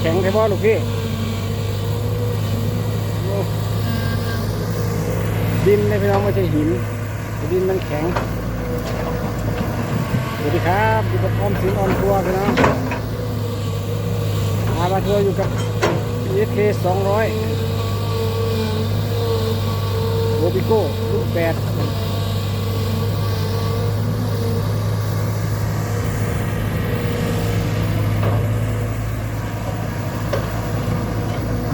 แข็งใช่ป่ะลูกพี่ดินเลยพี่น้องไม่ใช่หิน ดินมันแข็ง สวัสดีครับอยู่กับออมสินออนทัวร์พี่น้องมามาทัวร์อยู่กับ ESK 200โรบิโก้ลูกแปด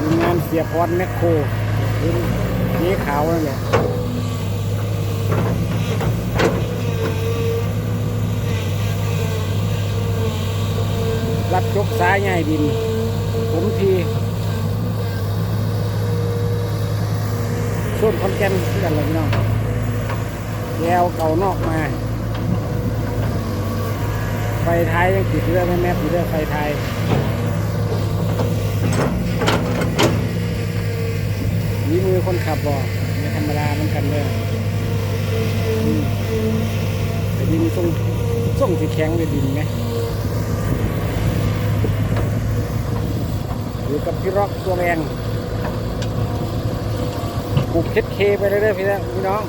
มีงาน เสียพรแมคโครรุ่นนี้ขาวนั่นแหละรับยกซ้ายง่ายดิน ผมทีส่วนคอนแกนคือกันเลยพี่น้องแยวเก่านอกมา ไฟท้ายยังติดเรือแม่แม่ติดเรือไฟท้าย นี่มือคนขับบอกไม่ธรรมดาเหมือนกันเลยแต่ดินส่งส่งสีแข็งเลยดินไหมอยู่กับพี่ร็อกตัวแรงปลูกเคสเคไปเรื่อยๆพี่นะพี่น้อง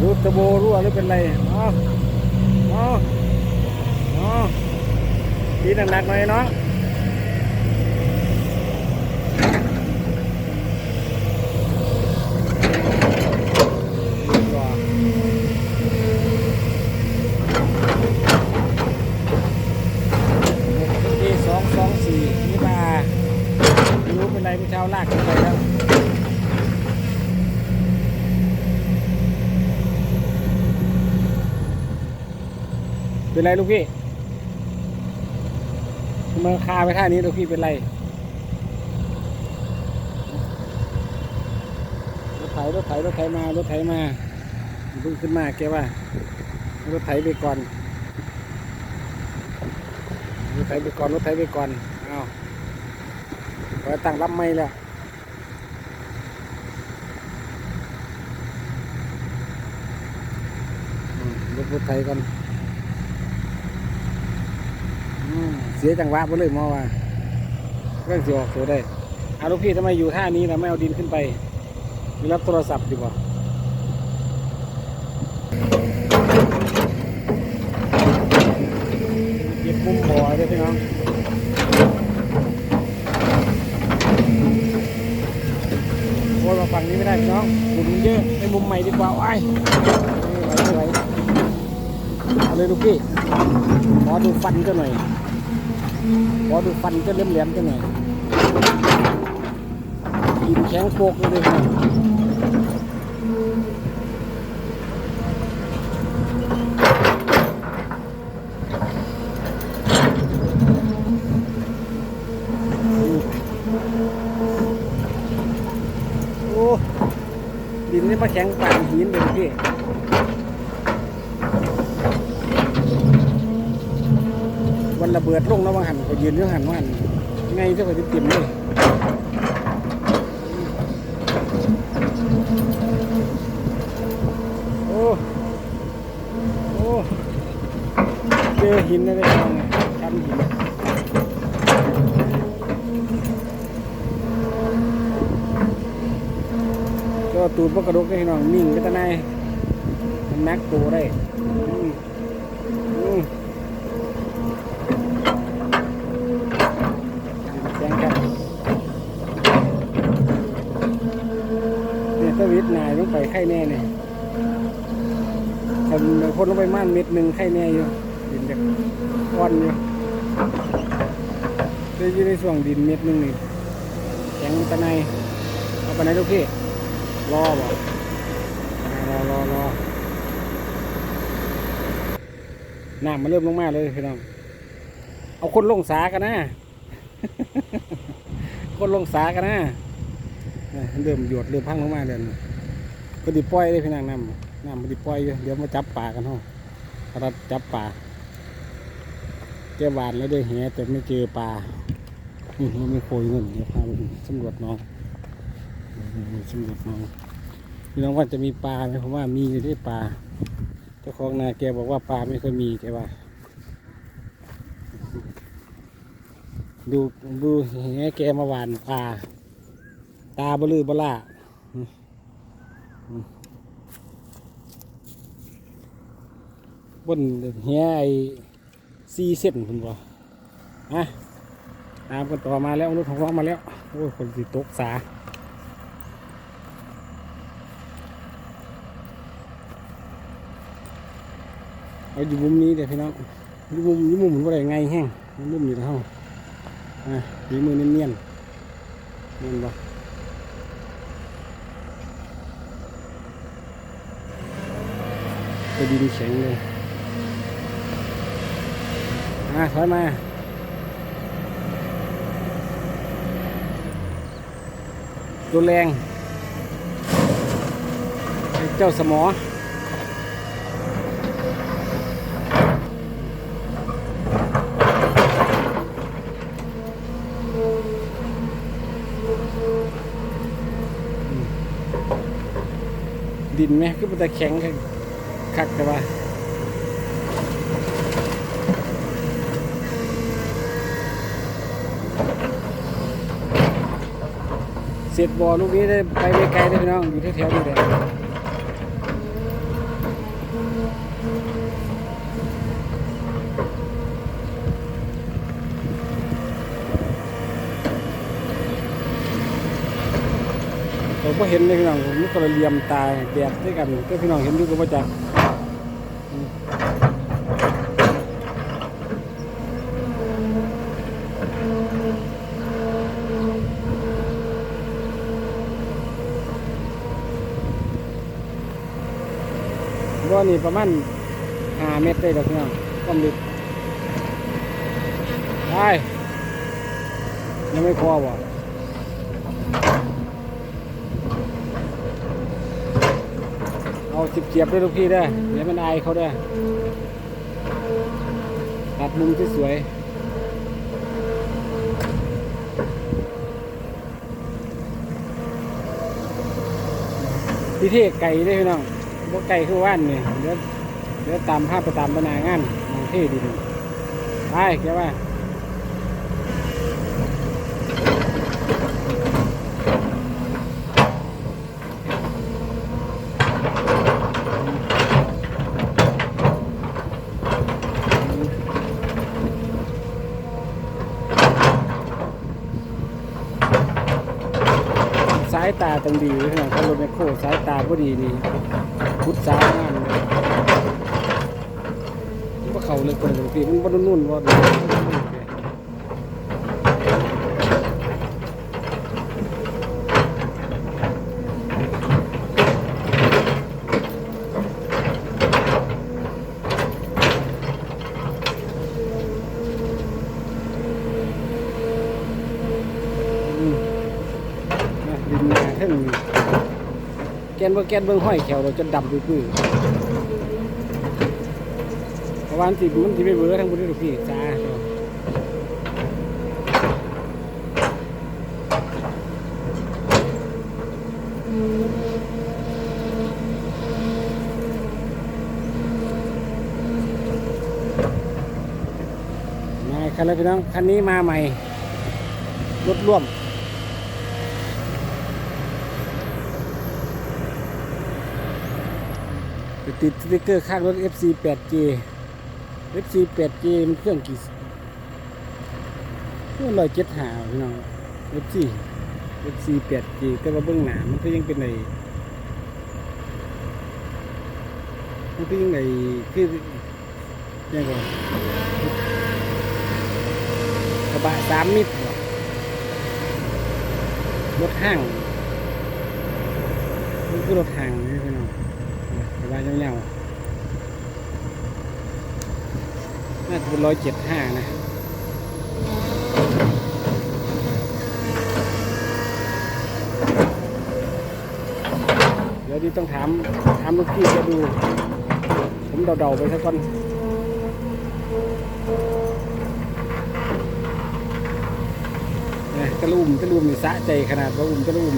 รูตะโบรั่วหรือเป็นไรอ๋ออ๋ออ๋อดีหนักๆหน่อยเน้องดีกว่าทีสองสองสี่นี่มาไม่รู้เป็นไรพี่เช้าลากขึ้นไปแล้ว เป็นไรลูกพี่ทำไมาคาไปท่านี้ลูกพี่เป็นไรรถไถรถไถรถไถมารถไถมาเพิ่งขึ้นมาแกว่ารถไถไปก่อนรถไถไปก่อนรถไถไปก่อนเอาไว้ตั้งรับไม่แล้วรถรถไถก่อน เสียจังหวะไปเลยมอว่าเรื่องสิออกตัวได้เอาลูกพี่ทำไมอยู่ท่านี้เราไม่เอาดินขึ้นไปหรือรับโทรศัพท์ดีกว่าเก็บมุมบ่อด้พี่น้องโอ้ยมาฝั่งนี้ไม่ได้พี่น้องฝุ่นมันเยอะไปมุมใหม่ดีกว่าวายไม่ไหวไหวเอาเลยลูกพี่ขอดูฟันเจ้าหน่อย ขอดูฟันเจ้าเลี่ยมๆเจ้าหน่อยกินแข็งโปกเลยโอ้ดินนี่มาแข็งป่านหินเลยพี่ วัน ระเบิดลงแล้ววังหันก็ยืนอยู่องหันว่าหันไงเจ้าก็ติดติมเลยโอ้โอ้เจอหินอะไรบ้างชั้นหินก็ตูดพวกกระดกได้พี่น้องนิ่งก็ตะนายมันนักตัวได้อืมอืม แจ้งครับเนี่ยถ้ายลงไปไข่แน่เนี่ยคนคนลงไปม่านเม็ดหนึ่งไข่แน่อยู่ดินเด็กอ่อนอยู่ได้อยี่ในส่วงดินเม็ดหนึ่งนี่แข็งตะไนเอาไปไหนลูกพี่รอบ่รอรอรอน้ำมันเริ่มลงมาเลยพี่น้อง เอาคนลงสากันนะ คนลงสากันนะ เริ่มหยดเริ่มพังลงมาเลยน ก็ดิปล่อยเลยพี่นางน้ำน้ำมันดิปล่อยอยู่เดี๋ยวมาจับปลากันห้องเราจับปลาแกหวานแล้วได้แหแต่ไม่เจอปลานี่มีโคยเงินเดี๋ยวพาไปสำรวจน้องสำรวจน้องพี่น้องว่าจะมีปลาไหมผมว่ามีอยู่ที่ปลาเจ้าของนาแกบอกว่าปลาไม่เคยมีแกว่า ดูดูแหแกมาหวานปลาตาบลือบล่าอืมอืม บนแหไอซีเส้นคุณบ่ฮะตามกันต่อมาแล้วรถของร้องมาแล้ว โอ้ย คนสิตกสาเอาอยู่มุมนี้เดี๋ยวพี่น้องอยู่มุมอยู่มุมมันว่าไรไงแห้งอยู่มุมอยู่แล้วอะมีมือเนียนๆเนียนบ่ตัวดินแข็งเลย อะถอยมาตัวแรง เจ้าสมอดินไหมคือมันจะแข็งคักแต่ว่า เสร็จบอลูกนี้ได้ไปได้ไกลได้พี่น้องอยู่แถวๆนี้เลยผมก็เห็นเลยพี่น้องผมก็เลยเลียมตาแดดด้วยกันก็พี่น้องเห็นอยู่ก็ว่าจะ ว่านี่ประมาณห้าเมตรได้แล้วพี่น้องความลึกไปยังไม่พอบ่เอาจิบเจียบๆด้วยลูกพี่เด้เดี๋ยวมันอายเขาเด้ตัดมุมที่สวยพี่เทไก่ได้พี่น้อง บ่ไก่คือว่านนี่เดี๋ยวเดี๋ยวตามภาพไปตามบรรณางานมองเท่ดีดีไปแกว่าสายตาต้องดีขนาดขับรถแมคโครสายตาพอดีนี่ พุทธสายงานเลยมันเขาเลยคนบางทีมันบนนุ่นว่าอืม นะดินมาขึ้น กนว่แกนเบิ่งห้อยแขวเราจะดำปื้อๆเพราะว่ามันสิมันสิไปเบื่อทั้งบุรีลูกพี่จ้ามาคันแล้วพี่น้องคันนี้มาใหม่รถร่วม ไป ติดสติ๊กเกอร์ข้างรถ FC 8G FC 8G มันเครื่องกี่เครื่องร้อยเจ็ดหาพี่น้อง FC FC 8G แต่ว่าเบื้องหนามันก็ยังเป็นในมันก็ยังในคือยังไงกระบะสามมิตรรถห้างมันคือรถห้างนี่พี่น้อง สบายเงาๆน่าจะเป็นร้อยเจ็ดห้านะเดี๋ยวดีต้องถามถามลูกพี่จะดู ผมเดาๆไปสักก่อนเนี่ยตะลุ่มตะลุ่มนี่สะใจขนาดว่าอุ้มตะลุ่ม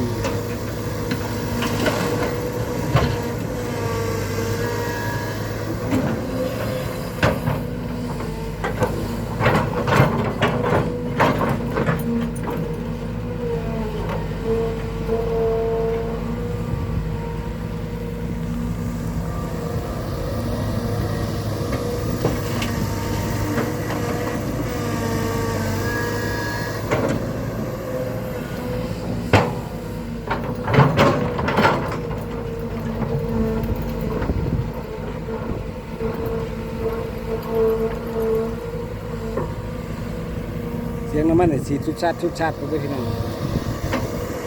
น้ำมันเนี่ยสีชุดชาติชุดชาติก็ไปพี่น้อง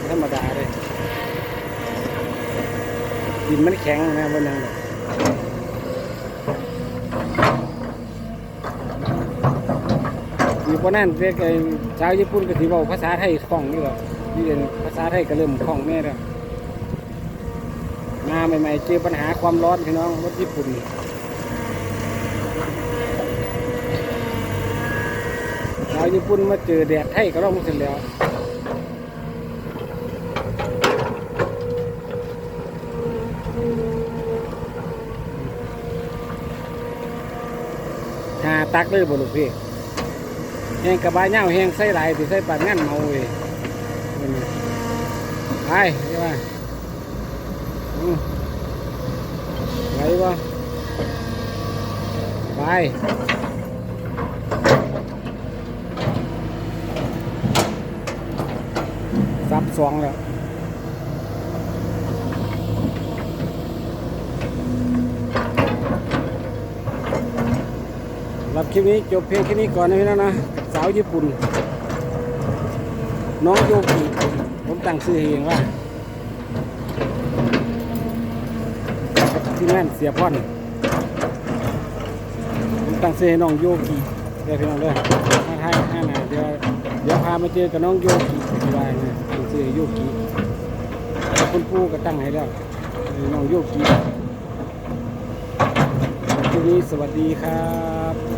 ธรรมดาเลยดินมันแข็งนะบนยังแบบอยู่พวกนั้นเรียกชาวญี่ปุ่นก็ถือว่าภาษาไทยคล่องนี่หรอกนี่เรียนภาษาไทยก็เริ่มคล่องแน่แล้วมาใหม่ๆเจอปัญหาความร้อนพี่น้องรถญี่ปุ่น ชาว ญี่ปุ่นมาเจอแดดไทยก็ร้องเสร็จแล้วหาตักเลยบ่ลูกพี่แห้งกระบายเหย้าแห้งใส่หลายสิใส่ปานงั้นเมาเว้ยไปใช่ปะอืมไหวบ่ไป ซับสองแล้วรับคลิปนี้จบเพียงแค่นี้ก่อนนะพี่น้องนะ สาวญี่ปุ่น น้องโยกิผมตั้งชื่อเองว่าที่นั่นเสียพ่อนผมตั้งชื่อให้น้องโยกิเดี๋ยวพี่น้องเด้อถ้ให้ให้หนาเดี๋ยว ดี๋ยวพามาเจอกับน้องโยกิที่บ้านนะตั้งชื่อโยกิคุณปู่ก็ตั้งให้แล้วน้องโยกิทีนี้สวัสดีครับ